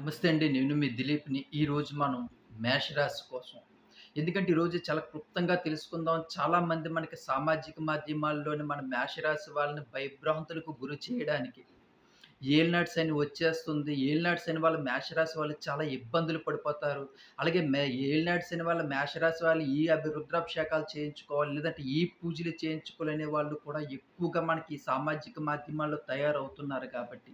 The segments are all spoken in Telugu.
నమస్తే అండి. నేను మీ దిలీప్ని. ఈరోజు మనం మేషరాశి కోసం. ఎందుకంటే ఈరోజు చాలా క్లుప్తంగా తెలుసుకుందాం. చాలామంది మనకి సామాజిక మాధ్యమాల్లోని మన మేషరాశి వాళ్ళని భయభ్రాంతులకు గురి చేయడానికి ఏలినాటి శని వచ్చేస్తుంది. ఏలినాటి శని వాళ్ళ మేషరాశి వాళ్ళు చాలా ఇబ్బందులు పడిపోతారు. అలాగే మే ఏలినాటి శని వాళ్ళ మేషరాశి వాళ్ళు ఈ అభిరుద్రాభిషేకాలు చేయించుకోవాలి. లేదంటే ఈ పూజలు చేయించుకోలేని వాళ్ళు కూడా ఎక్కువగా మనకి సామాజిక మాధ్యమాల్లో తయారవుతున్నారు కాబట్టి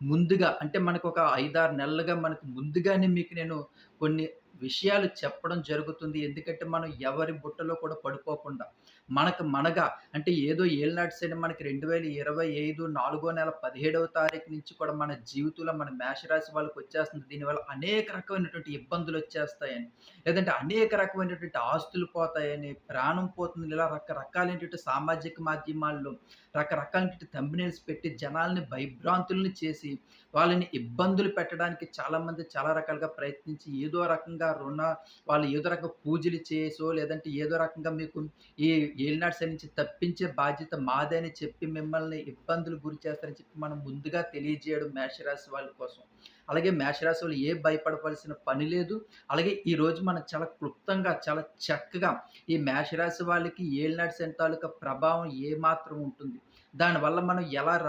ముందుగా అంటే మనకు ఒక 5, 6 నెలలుగా మనకు ముందుగానే మీకు నేను కొన్ని విషయాలు చెప్పడం జరుగుతుంది. ఎందుకంటే మనం ఎవరి బుట్టలో కూడా పడిపోకుండా, మనకు మనగా అంటే ఏదో ఏళ్ళనాటి సైడ్ మనకి 2025 నాలుగో నెల 17వ తారీఖు నుంచి కూడా మన జీవితంలో మన మేషరాశి వాళ్ళకొచ్చేస్తుంది. దీనివల్ల అనేక రకమైనటువంటి ఇబ్బందులు వచ్చేస్తాయని లేదంటే అనేక రకమైనటువంటి ఆస్తులు పోతాయని, ప్రాణం పోతుంది. ఇలా రకరకాలైనటువంటి సామాజిక మాధ్యమాల్లో రకరకాల తంబినేల్స్ పెట్టి జనాల్ని భయభ్రాంతుల్ని చేసి, వాళ్ళని ఇబ్బందులు పెట్టడానికి చాలామంది చాలా రకాలుగా ప్రయత్నించి ఏదో రకంగా రుణ వాళ్ళు ఏదో రకంగా పూజలు చేసో, లేదంటే ఏదో రకంగా మీకు ఈ ఏలినాడు శని నుంచి తప్పించే బాధ్యత మాదే అని చెప్పి మిమ్మల్ని ఇబ్బందులు గురి చేస్తారని చెప్పి మనం ముందుగా తెలియజేయడం మేషరాశి వాళ్ళ కోసం. అలాగే మేషరాశులు వాళ్ళు ఏ భయపడవలసిన పని లేదు. అలాగే ఈరోజు మనం చాలా క్లుప్తంగా, చాలా చక్కగా ఈ మేషరాశి వాళ్ళకి ఏలినాటి శని తాలూకా ప్రభావం ఏమాత్రం ఉంటుంది. దానివల్ల మనం ఎలా ర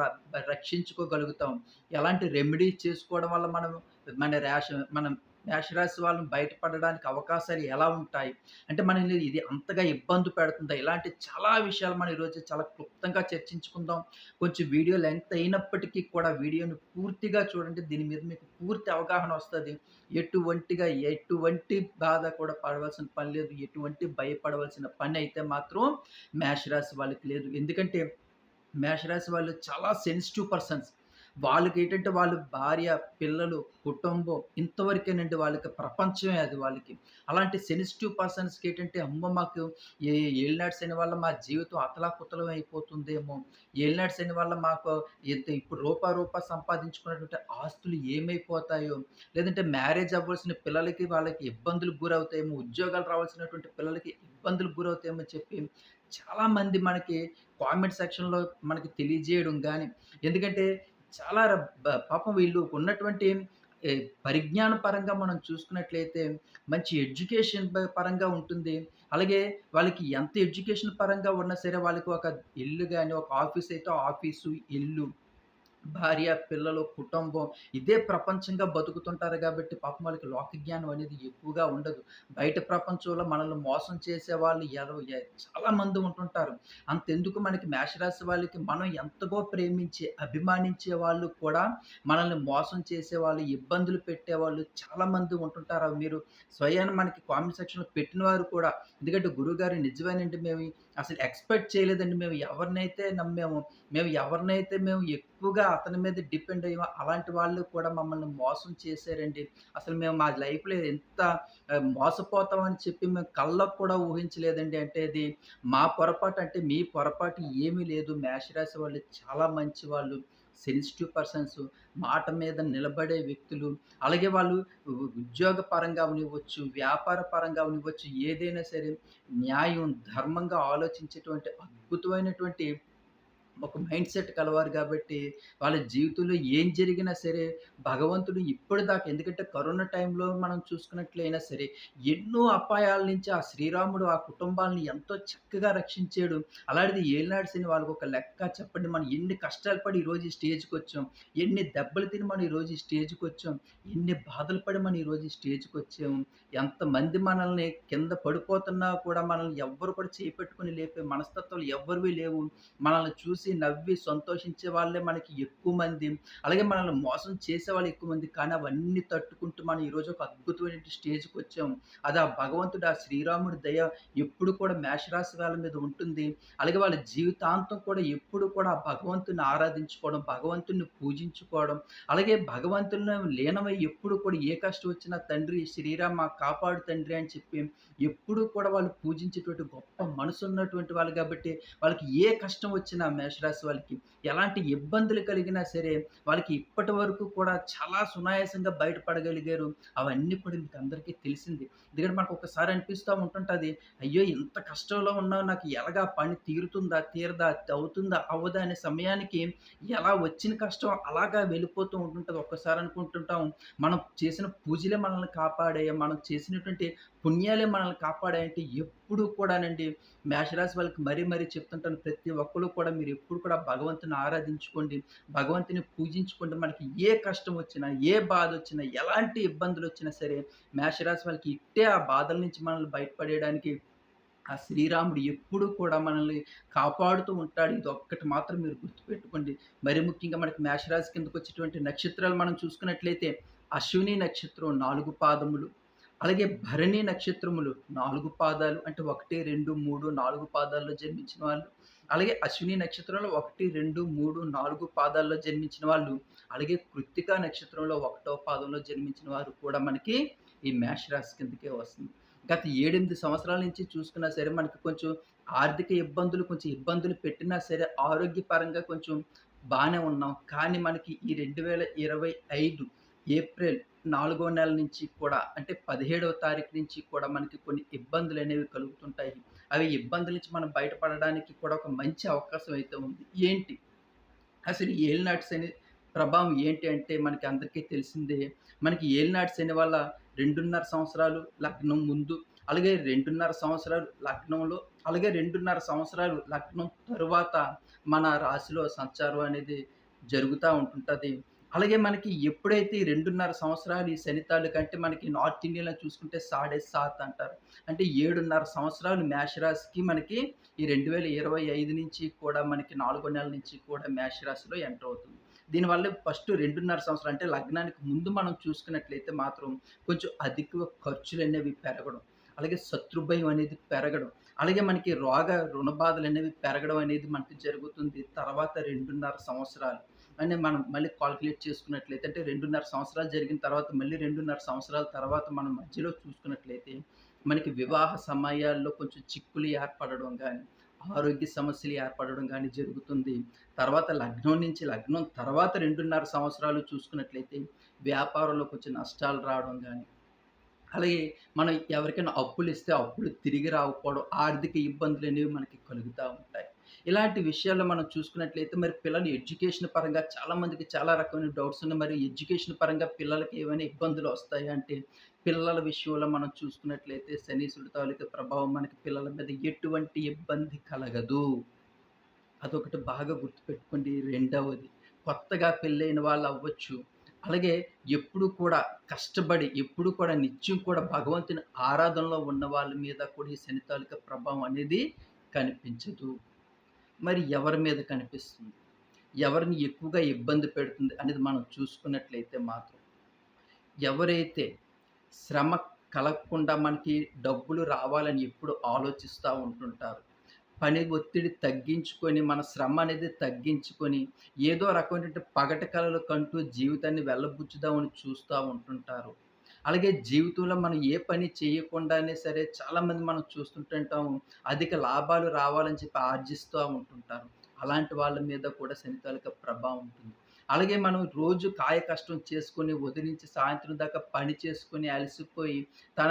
రక్షించుకోగలుగుతాం? ఎలాంటి రెమెడీస్ చేసుకోవడం వల్ల మనం మన రేషన్ మనం మేషరాశి వాళ్ళని బయటపడడానికి అవకాశాలు ఎలా ఉంటాయి? అంటే మనల్ని ఇది అంతగా ఇబ్బంది పెడుతుందా? ఇలాంటి చాలా విషయాలు మనం ఈరోజు చాలా క్లుప్తంగా చర్చించుకుందాం. కొంచెం వీడియో లెంగ్త్ అయినప్పటికీ కూడా వీడియోని పూర్తిగా చూడండి. దీని మీద మీకు పూర్తి అవగాహన వస్తుంది ఎటువంటిగా ఎటువంటి బాధ కూడా పడవలసిన పని లేదు. ఎటువంటి భయపడవలసిన పని అయితే మాత్రం మేషరాశి వాళ్ళకి లేదు. ఎందుకంటే మేషరాశి వాళ్ళు చాలా సెన్సిటివ్ పర్సన్స్. వాళ్ళకి ఏంటంటే వాళ్ళు భార్య, పిల్లలు, కుటుంబం ఇంతవరకేనండి వాళ్ళకి ప్రపంచమే అది వాళ్ళకి. అలాంటి సెన్సిటివ్ పర్సన్స్‌కి ఏంటంటే అమ్మో! మాకు ఏ ఏలినాటి శని వల్ల మా జీవితం అతలాకుతలం అయిపోతుందేమో! ఏలినాటి శని వల్ల మాకు ఇప్పుడు రూపా రూపా సంపాదించుకున్నటువంటి ఆస్తులు ఏమైపోతాయో! లేదంటే మ్యారేజ్ అవ్వాల్సిన పిల్లలకి వాళ్ళకి ఇబ్బందులు గురవుతాయేమో! ఉద్యోగాలు రావాల్సినటువంటి పిల్లలకి ఇబ్బందులు గురవుతాయేమో చెప్పి చాలామంది మనకి కామెంట్ సెక్షన్‌లో మనకి తెలియజేయడం కానీ ఎందుకంటే చాలా పాపం వీళ్ళు ఉన్నటువంటి పరిజ్ఞాన పరంగా మనం చూసుకున్నట్లయితే మంచి ఎడ్యుకేషన్ పరంగా ఉంటుంది. అలాగే వాళ్ళకి ఎంత ఎడ్యుకేషన్ పరంగా ఉన్నా సరే వాళ్ళకి ఒక ఇల్లు కానీ ఒక ఆఫీస్ అయితే ఆఫీసు, ఇల్లు, భార్య, పిల్లలు, కుటుంబం ఇదే ప్రపంచంగా బతుకుతుంటారు కాబట్టి పాపం వాళ్ళకి లోక జ్ఞానం అనేది ఎక్కువగా ఉండదు. బయట ప్రపంచంలో మనల్ని మోసం చేసే వాళ్ళు ఎదవ చాలా మంది ఉంటుంటారు. అంతెందుకు మనకి మేషరాశి వాళ్ళకి మనం ఎంతగో ప్రేమించి, అభిమానించే వాళ్ళు కూడా మనల్ని మోసం చేసే వాళ్ళు ఇబ్బందులు పెట్టేవాళ్ళు చాలామంది ఉంటుంటారు. మీరు స్వయాన్ని మనకి కామెంట్ సెక్షన్‌లో పెట్టిన వారు కూడా ఎందుకంటే గురువుగారు నిజమేనండి మేము అసలు ఎక్స్‌పెక్ట్ చేయలేదండి. మేము ఎవరినైతే నమ్మామో, మేము ఎవరినైతే మేము ఎక్కువగా అతని మీద డిపెండ్ అయ్యామో అలాంటి వాళ్ళు కూడా మమ్మల్ని మోసం చేశారండి. అసలు మేము మా లైఫ్‌లో ఎంత మోసపోతామని చెప్పి మేము కళ్ళకు కూడా ఊహించలేదండి. అంటే అది మా పొరపాటు అంటే మీ పొరపాటు ఏమీ లేదు. మేషరాశి వాళ్ళు చాలా మంచి వాళ్ళు సెన్సిటివ్ పర్సన్స్, మాట మీద నిలబడే వ్యక్తులు. అలాగే వాళ్ళు ఉద్యోగపరంగా ఉద్యోగ పరంగా అవనివ్వచ్చు, వ్యాపార పరంగా ఉనివ్వచ్చు ఏదైనా సరే న్యాయం, ధర్మంగా ఆలోచించేటువంటి అద్భుతమైనటువంటి ఒక మైండ్ సెట్ కలవారు కాబట్టి వాళ్ళ జీవితంలో ఏం జరిగినా సరే భగవంతుడు ఇప్పటిదాకా ఎందుకంటే కరోనా టైంలో మనం చూసుకున్నట్లయినా సరే, ఎన్నో అపాయాల నుంచి ఆ శ్రీరాముడు ఆ కుటుంబాల్ని ఎంతో చక్కగా రక్షించాడు. అలాంటిది ఏలినాటి వాళ్ళకి ఒక లెక్క చెప్పండి. మనం ఎన్ని కష్టాలు పడి ఈరోజు ఈ స్టేజ్‌కొచ్చాం. ఎన్ని దెబ్బలు తిని మనం ఈరోజు ఈ స్టేజ్‌కొచ్చాం. ఎన్ని బాధలు పడి మనం ఈరోజు ఈ స్టేజ్‌కొచ్చాము. ఎంతమంది మనల్ని కింద పడిపోతున్నా కూడా మనల్ని ఎవ్వరు కూడా చేపెట్టుకుని లేపే మనస్తత్వాలు ఎవ్వరివి లేవు. మనల్ని చూసి నవ్వి సంతోషించే వాళ్ళే మనకి ఎక్కువ మంది. అలాగే మనల్ని మోసం చేసే వాళ్ళు ఎక్కువ మంది. కానీ అవన్నీ తట్టుకుంటూ మనం ఈరోజు ఒక అద్భుతమైన స్టేజ్కి వచ్చాము అది ఆ భగవంతుడు, ఆ శ్రీరాముడి దయ ఎప్పుడు కూడా మేషరాశి వాళ్ళ మీద ఉంటుంది. అలాగే వాళ్ళ జీవితాంతం కూడా ఎప్పుడు కూడా ఆ భగవంతుని ఆరాధించుకోవడం, భగవంతుని పూజించుకోవడం, అలాగే భగవంతుని లీనమై ఎప్పుడు కూడా ఏ కష్టం వచ్చినా తండ్రి శ్రీరామ కాపాడు తండ్రి అని చెప్పి ఎప్పుడూ కూడా వాళ్ళు పూజించేటువంటి గొప్ప మనసున్నటువంటి వాళ్ళు కాబట్టి వాళ్ళకి ఏ కష్టం వచ్చినా మేష మేషరాశి వాళ్ళకి ఎలాంటి ఇబ్బందులు కలిగినా సరే వాళ్ళకి ఇప్పటి వరకు కూడా చాలా సునాయాసంగా బయటపడగలిగారు. అవన్నీ కూడా మీకు అందరికీ తెలిసింది. ఎందుకంటే మనకు ఒకసారి అనిపిస్తూ ఉంటుంటుంది అయ్యో ఇంత కష్టంలో ఉన్నా నాకు ఎలాగా పని తీరుతుందా తీరదా అవుతుందా అవ్వదా అనే సమయానికి ఎలా వచ్చిన కష్టం అలాగా వెళ్ళిపోతూ ఉంటుంటుంది. ఒక్కసారి అనుకుంటుంటాం మనం చేసిన పూజలే మనల్ని కాపాడాయి మనం చేసినటువంటి పుణ్యాలే మనల్ని కాపాడాయంటే ఎప్పుడు కూడానండి. మేషరాశి వాళ్ళకి మరీ మరీ చెప్తుంటాను ప్రతి ఒక్కరు కూడా మీరు ఎప్పుడు కూడా భగవంతుని ఆరాధించుకోండి భగవంతుని పూజించుకోండి. మనకి ఏ కష్టం వచ్చినా ఏ బాధ వచ్చినా ఎలాంటి ఇబ్బందులు వచ్చినా సరే మేషరాశి వాళ్ళకి ఇట్టే ఆ బాధల నుంచి మనల్ని బయటపడేయడానికి ఆ శ్రీరాముడు ఎప్పుడు కూడా మనల్ని కాపాడుతూ ఉంటాడు. ఇది ఒక్కటి మాత్రం మీరు గుర్తుపెట్టుకోండి. మరి ముఖ్యంగా మనకి మేషరాశి కిందకు వచ్చేటువంటి నక్షత్రాలు మనం చూసుకున్నట్లయితే అశ్విని నక్షత్రం నాలుగు పాదములు అలాగే భరణి నక్షత్రములు నాలుగు పాదాలు అంటే ఒకటి రెండు మూడు నాలుగు పాదాల్లో జన్మించిన వాళ్ళు. అలాగే అశ్విని నక్షత్రంలో ఒకటి రెండు మూడు నాలుగు పాదాల్లో జన్మించిన వాళ్ళు అలాగే కృత్తికా నక్షత్రంలో ఒకటో పాదంలో జన్మించిన వారు కూడా మనకి ఈ మేషరాశి కిందకే వస్తుంది. గత ఏడెనిమిది సంవత్సరాల నుంచి చూసుకున్నా సరే మనకి కొంచెం ఆర్థిక ఇబ్బందులు కొంచెం ఇబ్బందులు పెట్టినా సరే ఆరోగ్యపరంగా కొంచెం బాగానే ఉన్నాం. కానీ మనకి ఈ రెండు వేల ఇరవై ఐదు ఏప్రిల్ నాలుగో నెల నుంచి కూడా అంటే పదిహేడవ తారీఖు నుంచి కూడా మనకి కొన్ని ఇబ్బందులు అనేవి కలుగుతుంటాయి. అవి ఇబ్బందుల నుంచి మనం బయటపడడానికి కూడా ఒక మంచి అవకాశం అయితే ఉంది. ఏంటి? అసలు ఏలినాటి శని ప్రభావం ఏంటి అంటే మనకి అందరికీ తెలిసిందే. మనకి ఏలినాటి శని వల్ల రెండున్నర సంవత్సరాలు లగ్నం ముందు అలాగే రెండున్నర సంవత్సరాలు లగ్నంలో అలాగే రెండున్నర సంవత్సరాలు లగ్నం తరువాత మన రాశిలో సంచారం అనేది జరుగుతూ ఉంటుంటుంది. అలాగే మనకి ఎప్పుడైతే ఈ రెండున్నర సంవత్సరాలు ఈ శనితాలు కంటే మనకి నార్త్ ఇండియాలో చూసుకుంటే సాడే సాత్ అంటారు. అంటే ఏడున్నర సంవత్సరాలు మేషరాశికి మనకి ఈ రెండు వేల ఇరవై ఐదు నుంచి కూడా మనకి నాలుగో నెల నుంచి కూడా మేషరాశిలో ఎంటర్ అవుతుంది. దీనివల్ల ఫస్ట్ రెండున్నర సంవత్సరాలు అంటే లగ్నానికి ముందు మనం చూసుకున్నట్లయితే మాత్రం కొంచెం అధిక ఖర్చులు అనేవి పెరగడం అలాగే శత్రుభయం అనేది పెరగడం అలాగే మనకి రోగ రుణ బాధలు అనేవి పెరగడం అనేది మనకి జరుగుతుంది. తర్వాత రెండున్నర సంవత్సరాలు అని మనం మళ్ళీ కాల్కులేట్ చేసుకున్నట్లయితే అంటే రెండున్నర సంవత్సరాలు జరిగిన తర్వాత మళ్ళీ రెండున్నర సంవత్సరాల తర్వాత మనం మధ్యలో చూసుకున్నట్లయితే మనకి వివాహ సమయాల్లో కొంచెం చిక్కులు ఏర్పడడం కానీ ఆరోగ్య సమస్యలు ఏర్పడడం కానీ జరుగుతుంది. తర్వాత లగ్నం నుంచి లగ్నం తర్వాత రెండున్నర సంవత్సరాలు చూసుకున్నట్లయితే వ్యాపారంలో కొంచెం నష్టాలు రావడం కానీ అలాగే మనం ఎవరికైనా అప్పులు ఇస్తే అప్పులు తిరిగి రాకపోవడం ఆర్థిక ఇబ్బందులు అనేవి మనకి కలుగుతూ ఉంటాయి. ఇలాంటి విషయాల్లో మనం చూసుకున్నట్లయితే మరి పిల్లలు ఎడ్యుకేషన్ పరంగా చాలామందికి చాలా రకమైన డౌట్స్ ఉన్నాయి. మరి ఎడ్యుకేషన్ పరంగా పిల్లలకి ఏమైనా ఇబ్బందులు వస్తాయి అంటే పిల్లల విషయంలో మనం చూసుకున్నట్లయితే శనీసుడు తాలూకా ప్రభావం మనకి పిల్లల మీద ఎటువంటి ఇబ్బంది కలగదు. అదొకటి బాగా గుర్తుపెట్టుకోండి. రెండవది కొత్తగా పెళ్ళైన వాళ్ళు అవ్వచ్చు. అలాగే ఎప్పుడు కూడా కష్టపడి ఎప్పుడు కూడా నిత్యం కూడా భగవంతుని ఆరాధనలో ఉన్న వాళ్ళ మీద కూడా ఈ శని తాలూకా ప్రభావం అనేది కనిపించదు. మరి ఎవరి మీద కనిపిస్తుంది? ఎవరిని ఎక్కువగా ఇబ్బంది పెడుతుంది అనేది మనం చూసుకున్నట్లయితే మాత్రం ఎవరైతే శ్రమ కలగకుండా మనకి డబ్బులు రావాలని ఎప్పుడు ఆలోచిస్తూ ఉంటుంటారు పని ఒత్తిడి తగ్గించుకొని మన శ్రమ అనేది తగ్గించుకొని ఏదో రకమైనటువంటి పగటి కళలు కంటూ జీవితాన్ని వెళ్ళబుచ్చుదామని చూస్తూ ఉంటుంటారు. అలాగే జీవితంలో మనం ఏ పని చేయకుండానే సరే చాలామంది మనం చూస్తుంటుంటాము అధిక లాభాలు రావాలని చెప్పి ఆర్జిస్తూ ఉంటుంటారు. అలాంటి వాళ్ళ మీద కూడా శనితాలిక ప్రభావం ఉంటుంది. అలాగే మనం రోజు కాయ కష్టం చేసుకుని వదిలించి సాయంత్రం దాకా పని చేసుకొని అలసిపోయి తన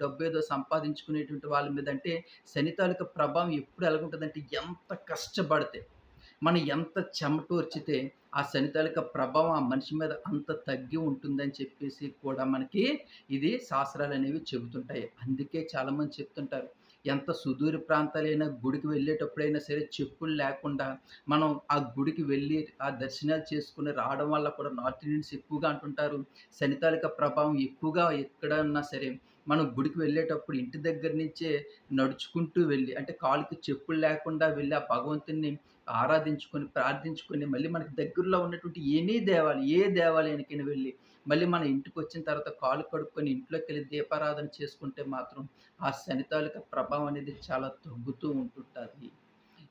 డబ్బు ఏదో సంపాదించుకునేటువంటి వాళ్ళ మీద అంటే శని ప్రభావం ఎప్పుడు ఎలాగుంటుందంటే ఎంత కష్టపడితే మనం ఎంత చెమటూర్చితే ఆ శని తాలూకా ప్రభావం ఆ మనిషి మీద అంత తగ్గి ఉంటుందని చెప్పేసి కూడా మనకి ఇది శాస్త్రాలు అనేవి చెబుతుంటాయి. అందుకే చాలామంది చెప్తుంటారు ఎంత సుదూర ప్రాంతాలైనా గుడికి వెళ్ళేటప్పుడైనా సరే చెప్పులు లేకుండా మనం ఆ గుడికి వెళ్ళి ఆ దర్శనాలు చేసుకుని రావడం వల్ల కూడా నార్త్ ఇండియన్స్ ఎక్కువగా అంటుంటారు. శనితాలిక ప్రభావం ఎక్కువగా ఎక్కడన్నా సరే మనం గుడికి వెళ్ళేటప్పుడు ఇంటి దగ్గర నుంచే నడుచుకుంటూ వెళ్ళి అంటే కాలుకి చెప్పులు లేకుండా వెళ్ళి ఆ భగవంతుని ఆరాధించుకొని ప్రార్థించుకొని మళ్ళీ మనకి దగ్గరలో ఉన్నటువంటి ఎనీ దేవాలయం ఏ దేవాలయానికైనా వెళ్ళి మళ్ళీ మన ఇంటికి వచ్చిన తర్వాత కాలు కడుక్కొని ఇంట్లోకి వెళ్ళి దీపారాధన చేసుకుంటే మాత్రం ఆ శనితాలిక ప్రభావం అనేది చాలా తగ్గుతూ ఉంటుంటుంది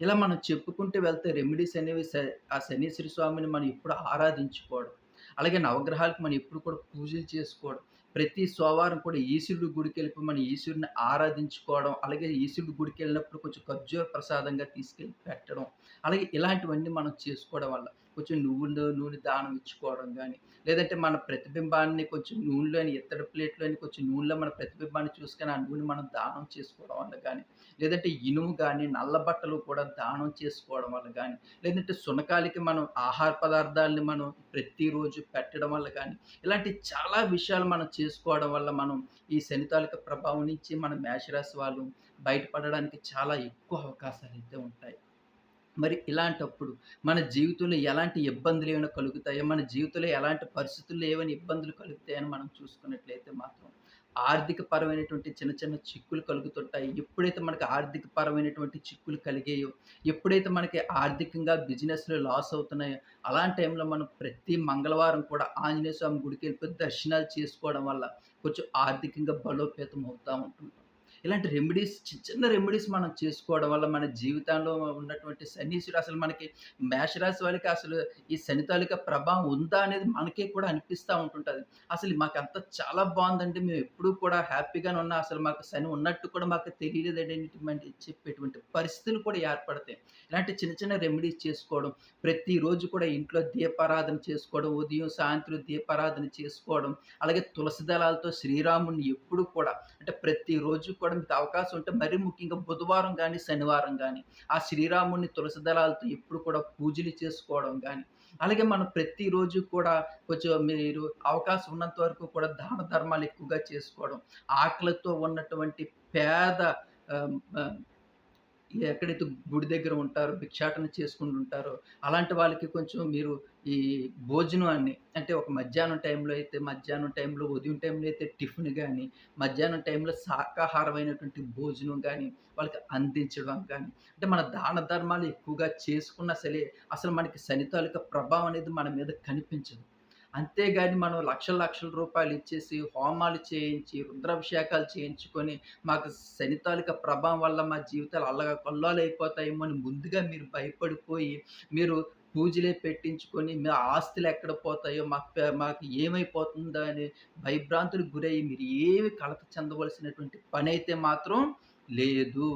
ఇలా మనం చెప్పుకుంటూ వెళ్తే రెమెడీస్ అనేవి ఆ శనీశ్వరి స్వామిని మనం ఎప్పుడు ఆరాధించుకోవడం అలాగే నవగ్రహాలకు మనం ఎప్పుడు కూడా పూజలు చేసుకోవడం. ప్రతి సోమవారం కూడా ఈశ్వరుడు గుడికి వెళ్ళి మనం ఈశ్వరుని ఆరాధించుకోవడం. అలాగే ఈశ్వరుడి గుడికెళ్ళినప్పుడు కొంచెం ఖర్జూర ప్రసాదంగా తీసుకెళ్ళి పెట్టడం. అలాగే ఇలాంటివన్నీ మనం చేసుకోవడం వల్ల కొంచెం నువ్వు నూనె దానం ఇచ్చుకోవడం కానీ లేదంటే మన ప్రతిబింబాన్ని కొంచెం నూనెలోని ఇత్తడి ప్లేట్‌లోని కొంచెం నూనెలో మన ప్రతిబింబాన్ని చూసుకొని, ఆ నూనె మనం దానం చేసుకోవడం వల్ల కానీ లేదంటే ఇనుము కానీ నల్ల బట్టలు కూడా దానం చేసుకోవడం వల్ల కానీ లేదంటే సునకాలకి మనం ఆహార పదార్థాలని మనం ప్రతిరోజు పెట్టడం వల్ల కానీ ఇలాంటి చాలా విషయాలు మనం చేసుకోవడం వల్ల మనం ఈ శనితాలిక ప్రభావం నుంచి మన మేషరాశి వాళ్ళు బయటపడడానికి చాలా ఎక్కువ అవకాశాలు అయితే ఉంటాయి. మరి ఇలాంటప్పుడు మన జీవితంలో ఎలాంటి ఇబ్బందులు ఏమైనా కలుగుతాయో, మన జీవితంలో ఎలాంటి పరిస్థితుల్లో ఏమైనా ఇబ్బందులు కలుగుతాయని మనం చూసుకున్నట్లయితే మాత్రం, ఆర్థిక పరమైనటువంటి చిన్న చిన్న చిక్కులు కలుగుతుంటాయి. ఎప్పుడైతే మనకి ఆర్థిక పరమైనటువంటి చిక్కులు కలిగాయో, ఎప్పుడైతే మనకి ఆర్థికంగా బిజినెస్‌లో లాస్ అవుతున్నాయో, అలాంటి టైంలో మనం ప్రతి మంగళవారం కూడా ఆంజనేయ స్వామి గుడికెళ్ళిపోయి దర్శనాలు చేసుకోవడం వల్ల కొంచెం ఆర్థికంగా బలోపేతం అవుతూ ఉంటుంది ఇలాంటి రెమెడీస్ చిన్న చిన్న రెమెడీస్ మనం చేసుకోవడం వల్ల మన జీవితంలో ఉన్నటువంటి శనీశ్వరుడు అసలు మనకి మేషరాశి వాళ్ళకి అసలు ఈ శని ప్రభావం ఉందా అనేది మనకే కూడా అనిపిస్తూ ఉంటుంటుంది అసలు మాకు అంత చాలా బాగుందండి మేము ఎప్పుడూ కూడా హ్యాపీగానే ఉన్నా అసలు మాకు శని ఉన్నట్టు కూడా మాకు తెలియలేదనేటువంటి చెప్పేటువంటి పరిస్థితులు కూడా ఏర్పడతాయి. ఇలాంటి చిన్న చిన్న రెమెడీస్ చేసుకోవడం, ప్రతిరోజు కూడా ఇంట్లో దీపారాధన చేసుకోవడం, ఉదయం, సాయంత్రం దీపారాధన చేసుకోవడం, అలాగే తులసి దళాలతో శ్రీరాముడిని ఎప్పుడు కూడా అంటే ప్రతిరోజు కూడా మీకు అవకాశం ఉంటే మరీ ముఖ్యంగా బుధవారం కానీ శనివారం కానీ ఆ శ్రీరాముడిని తులసి దళాలతో ఎప్పుడు కూడా పూజలు చేసుకోవడం కానీ అలాగే మనం ప్రతిరోజు కూడా కొంచెం మీరు అవకాశం ఉన్నంత వరకు కూడా దాన ధర్మాలు ఎక్కువగా చేసుకోవడం. ఆకలితో ఉన్నటువంటి పేద ఎక్కడైతే గుడి దగ్గర ఉంటారో, భిక్షాటన చేసుకుంటుంటారో, అలాంటి వాళ్ళకి కొంచెం మీరు ఈ భోజనాన్ని అంటే ఒక మధ్యాహ్నం టైంలో అయితే మధ్యాహ్నం టైంలో, ఉదయం టైంలో అయితే టిఫిన్ కానీ మధ్యాహ్నం టైంలో శాకాహారమైనటువంటి భోజనం కానీ వాళ్ళకి అందించడం కానీ అంటే మన దాన ధర్మాలు ఎక్కువగా చేసుకున్నా సరే, అసలు మనకి శనితాలిక ప్రభావం అనేది మన మీద కనిపించదు. అంతేగాని మనం లక్షల లక్షల రూపాయలు ఇచ్చేసి, హోమాలు చేయించి, రుద్రాభిషేకాలు చేయించుకొని, మాకు శనితాలిక ప్రభావం వల్ల మా జీవితాలు అల్లకల్లోలైపోతాయేమో అని ముందుగా మీరు భయపడిపోయి, మీరు పూజలే పెట్టించుకొని, మీ ఆస్తులు ఎక్కడ పోతాయో, మాకు మాకు ఏమైపోతుందో అని భయభ్రాంతులకు గురయ్యి మీరు ఏమి కలత చెందవలసినటువంటి పని అయితే మాత్రం లేదు.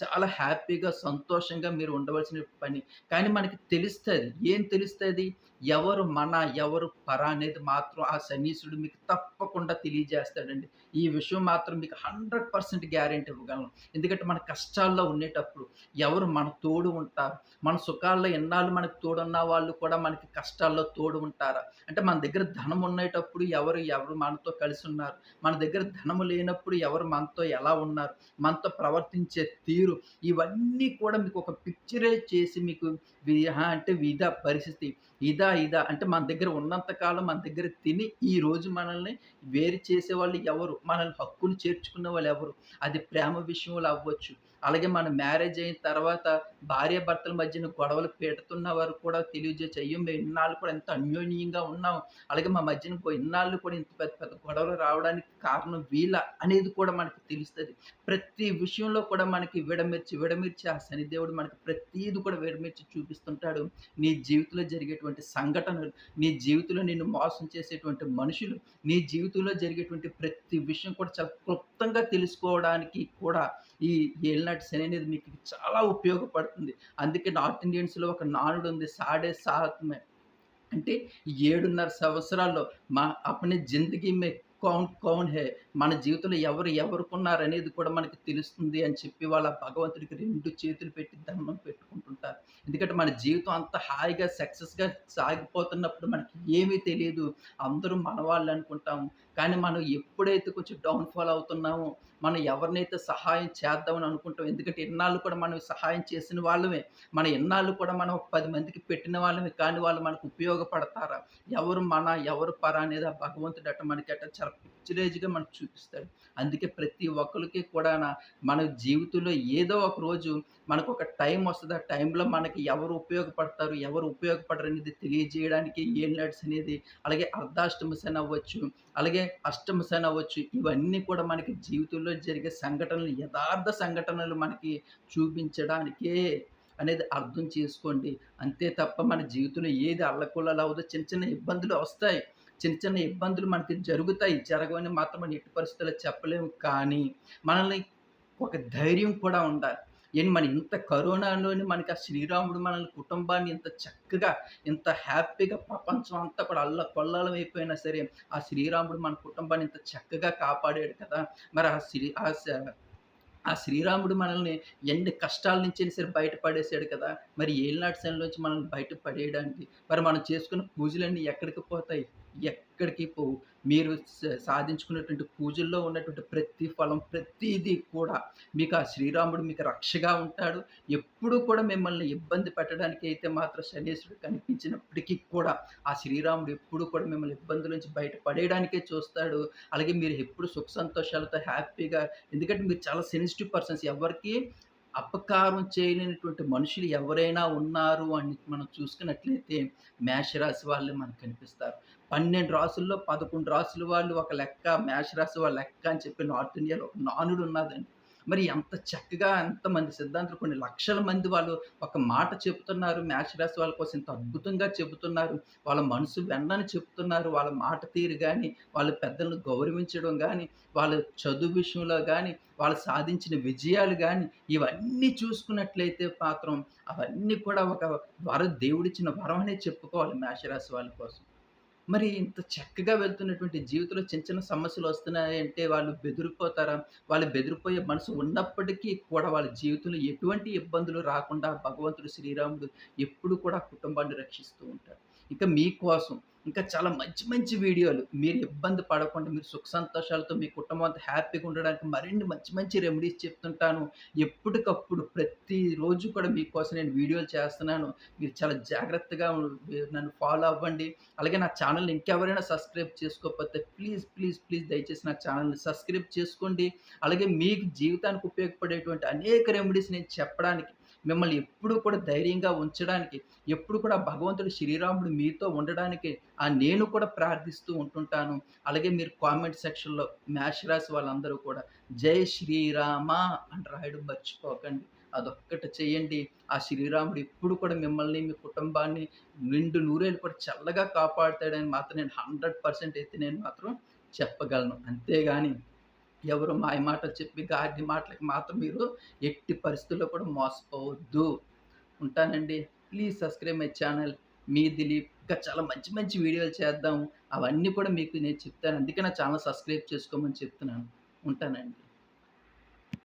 చాలా హ్యాపీగా, సంతోషంగా మీరు ఉండవలసిన పని. కానీ మనకి తెలుస్తుంది ఏం తెలుస్తుంది ఎవరు మన, ఎవరు పర అనేది మాత్రం ఆ శనీశ్వరుడు మీకు తప్పకుండా తెలియజేస్తాడండి. ఈ విషయం మాత్రం మీకు 100% గ్యారంటీ ఇవ్వగలను. ఎందుకంటే మన కష్టాల్లో ఉండేటప్పుడు ఎవరు మన తోడు ఉంటారు? మన సుఖాల్లో ఎన్నాళ్ళు మనకు తోడున్న వాళ్ళు కూడా మనకి కష్టాల్లో తోడు ఉంటారా? అంటే మన దగ్గర ధనం ఉండేటప్పుడు ఎవరు, ఎవరు మనతో కలిసి ఉన్నారు మన దగ్గర ధనము లేనప్పుడు ఎవరు మనతో ఎలా ఉన్నారు? మనతో ప్రవర్తించే తీరు ఇవన్నీ కూడా మీకు ఒక పిక్చరే చేసి మీకు వి అంటే ఇదా పరిస్థితి. ఇదా, ఇదా అంటే మన దగ్గర ఉన్నంత కాలం మన దగ్గర తిని ఈ రోజు మనల్ని వేరు చేసే వాళ్ళు ఎవరు? మనల్ని హక్కులు చేర్చుకున్న వాళ్ళెవరు? అది ప్రేమ విషయంలో అవ్వచ్చు. అలాగే మన మ్యారేజ్ అయిన తర్వాత భార్యాభర్తల మధ్యన గొడవలు పెడుతున్న వారు కూడా తెలియజేయొచ్చు. అయ్యో! మేము ఇన్నాళ్ళు కూడా ఎంత అన్యోన్యంగా ఉన్నాం. అలాగే మా మధ్యన ఇన్నాళ్ళు కూడా ఇంత పెద్ద పెద్ద గొడవలు రావడానికి కారణం వీళ్ళ అనేది కూడా మనకు తెలుస్తుంది ప్రతి విషయంలో కూడా మనకి విడమిర్చి విడమిర్చి ఆ శనిదేవుడు మనకి ప్రతీది కూడా విడమిర్చి చూపిస్తుంటాడు. నీ జీవితంలో జరిగేటువంటి సంఘటనలు, నీ జీవితంలో నిన్ను మోసం చేసేటువంటి మనుషులు, నీ జీవితంలో జరిగేటువంటి ప్రతి విషయం కూడా చాలా క్లుప్తంగా తెలుసుకోవడానికి కూడా ఈ ఏలినాటి శని అనేది మీకు చాలా ఉపయోగపడుతుంది. అందుకే నార్త్ ఇండియన్స్‌లో ఒక నానుడుంది సాడే సాత్ మే అంటే 7.5 సంవత్సరాల్లో మా అప్‌నే జిందగీ మే కౌన్ కౌన్ హే మన జీవితంలో ఎవరు ఎవరికున్నారనేది కూడా మనకి తెలుస్తుంది అని చెప్పి వాళ్ళ భగవంతుడికి రెండు చేతులు పెట్టి దండం పెట్టుకుంటుంటారు. ఎందుకంటే మన జీవితం అంత హాయిగా సక్సెస్‌గా సాగిపోతున్నప్పుడు మనకి ఏమీ తెలియదు అందరూ మన వాళ్ళు అనుకుంటాము. కానీ మనం ఎప్పుడైతే కొంచెం డౌన్‌ఫాల్ అవుతున్నామో, మనం ఎవరినైతే సహాయం చేద్దామని అనుకుంటాం. ఎందుకంటే ఇన్నాళ్ళు కూడా మనం సహాయం చేసిన వాళ్ళమే. మన ఇన్నాళ్ళు కూడా మనం పది మందికి పెట్టిన వాళ్ళమే. కానీ వాళ్ళు మనకు ఉపయోగపడతారా? ఎవరు మన, ఎవరు పర అనేది ఆ అట్ట మనకి చాలా పిక్చరైజ్‌గా మనకు చూపిస్తాడు. అందుకే ప్రతి ఒక్కరికి కూడాన మన జీవితంలో ఏదో ఒక రోజు మనకొక టైం వస్తుంది ఆ టైంలో మనకి ఎవరు ఉపయోగపడతారు, ఎవరు ఉపయోగపడరు అనేది తెలియజేయడానికి ఏ శని అనేది అలాగే అర్ధాష్టమ శని అవ్వచ్చు, అలాగే అష్టమ శని అవ్వచ్చు. ఇవన్నీ కూడా మనకి జీవితంలో జరిగే సంఘటనలు యథార్థ సంఘటనలు మనకి చూపించడానికే అనేది అర్థం చేసుకోండి. అంతే తప్ప మన జీవితంలో ఏది అల్లకల్లోలం అవుదో చిన్న చిన్న ఇబ్బందులు వస్తాయి. చిన్న చిన్న ఇబ్బందులు మనకి జరుగుతాయి. జరగవని మాత్రం మనం ఎట్టి పరిస్థితుల్లో చెప్పలేము. కానీ మనల్ని ఒక ధైర్యం కూడా ఉండాలి. ఏంటి మన ఇంత కరోనాలోని మనకి ఆ శ్రీరాముడు మనల్ని కుటుంబాన్ని ఇంత చక్కగా, ఇంత హ్యాపీగా ప్రపంచం అంతా కూడా అల్లకల్లోలం అయిపోయినా సరే, ఆ శ్రీరాముడు మన కుటుంబాన్ని ఇంత చక్కగా కాపాడాడు కదా! మరి ఆ శ్రీ ఆ ఆ శ్రీరాముడు మనల్ని ఎన్ని కష్టాల నుంచి సరే బయటపడేసాడు కదా! మరి ఏలినాటి శనిలోంచి మనల్ని బయట పడేయడానికి మరి మనం చేసుకున్న పూజలన్నీ ఎక్కడికి పోతాయి? ఎక్కడికి పోవు. మీరు సాధించుకున్నటువంటి పూజల్లో ఉన్నటువంటి ప్రతి ఫలం ప్రతిదీ కూడా మీకు ఆ శ్రీరాముడు మీకు రక్షగా ఉంటాడు. ఎప్పుడూ కూడా మిమ్మల్ని ఇబ్బంది పెట్టడానికి అయితే మాత్రం శనేశ్వరుడు కనిపించినప్పటికీ కూడా ఆ శ్రీరాముడు ఎప్పుడూ కూడా మిమ్మల్ని ఇబ్బందుల నుంచి బయటపడేయడానికే చూస్తాడు. అలాగే మీరు ఎప్పుడు సుఖ సంతోషాలతో హ్యాపీగా ఎందుకంటే మీరు చాలా సెన్సిటివ్ పర్సన్స్ ఎవరికి అపకారం చేయలేనటువంటి మనుషులు ఎవరైనా ఉన్నారు అని మనం చూసుకున్నట్లయితే మేషరాశి వాళ్ళే మనకు కనిపిస్తారు. 12 రాసుల్లో 11 రాసుల వాళ్ళు ఒక లెక్క, మేషరాశి వాళ్ళ లెక్క అని చెప్పి నార్త్ ఇండియాలో ఒక నానుడు ఉన్నాదండి. మరి ఎంత చక్కగా ఎంతమంది సిద్ధాంతులు కొన్ని లక్షల మంది వాళ్ళు ఒక మాట చెప్తున్నారు. మేషరాశి వాళ్ళ కోసం ఇంత అద్భుతంగా చెబుతున్నారు. వాళ్ళ మనసు వెన్నని చెప్తున్నారు. వాళ్ళ మాట తీరు కానీ వాళ్ళ పెద్దలను గౌరవించడం కానీ వాళ్ళ చదువు విషయంలో కానీ వాళ్ళు సాధించిన విజయాలు కానీ ఇవన్నీ చూసుకున్నట్లయితే మాత్రం అవన్నీ కూడా ఒక వరం దేవుడిచ్చిన వరం అనే చెప్పుకోవాలి మేషరాశి వాళ్ళ కోసం. మరి ఇంత చక్కగా వెళ్తున్నటువంటి జీవితంలో చిన్న చిన్న సమస్యలు వస్తున్నాయంటే వాళ్ళు బెదిరిపోతారా? వాళ్ళు బెదిరిపోయే మనసు ఉన్నప్పటికీ కూడా వాళ్ళ జీవితంలో ఎటువంటి ఇబ్బందులు రాకుండా భగవంతుడు శ్రీరాముడు ఎప్పుడు కూడా కుటుంబాన్ని రక్షిస్తూ ఉంటాడు. ఇక మీకోసం ఇంకా చాలా మంచి మంచి వీడియోలు మీరు ఇబ్బంది పడకుండా మీరు సుఖ సంతోషాలతో మీ కుటుంబం అంతా హ్యాపీగా ఉండడానికి మరిన్ని మంచి మంచి రెమెడీస్ చెప్తుంటాను. ఎప్పటికప్పుడు ప్రతిరోజు కూడా మీకోసం నేను వీడియోలు చేస్తున్నాను. మీరు చాలా జాగ్రత్తగా మీరు నన్ను ఫాలో అవ్వండి. అలాగే నా ఛానల్‌ని ఇంకెవరైనా సబ్స్క్రైబ్ చేసుకోకపోతే ప్లీజ్, ప్లీజ్, ప్లీజ్ దయచేసి నా ఛానల్‌ని సబ్స్క్రైబ్ చేసుకోండి. అలాగే మీకు జీవితానికి ఉపయోగపడేటువంటి అనేక రెమెడీస్ నేను చెప్పడానికి, మిమ్మల్ని ఎప్పుడూ కూడా ధైర్యంగా ఉంచడానికి, ఎప్పుడు కూడా భగవంతుడు శ్రీరాముడు మీతో ఉండడానికి ఆ నేను కూడా ప్రార్థిస్తూ ఉంటుంటాను. అలాగే మీరు కామెంట్ సెక్షన్‌లో మ్యాష్ రాసి వాళ్ళందరూ కూడా జై శ్రీరామ అని రాయడం మర్చిపోకండి. అదొక్కటి చేయండి. ఆ శ్రీరాముడు ఎప్పుడు కూడా మిమ్మల్ని, మీ కుటుంబాన్ని నిండు నూరేళ్ళు కూడా చల్లగా కాపాడుతాడని మాత్రం నేను 100% అయితే నేను మాత్రం చెప్పగలను. అంతేగాని ఎవరు మాయ మాటలు చెప్పి గాడి మాటలకి మాత్రం మీరు ఎట్టి పరిస్థితుల్లో కూడా మోసపోవద్దు. ఉంటానండి. Please subscribe my channel. మీ దిలీప్. ఇంకా చాలా మంచి మంచి వీడియోలు చేద్దాం. అవన్నీ కూడా మీకు నేను చెప్తాను. అందుకే నా ఛానల్ సబ్స్క్రైబ్ చేసుకోమని చెప్తున్నాను. ఉంటానండి.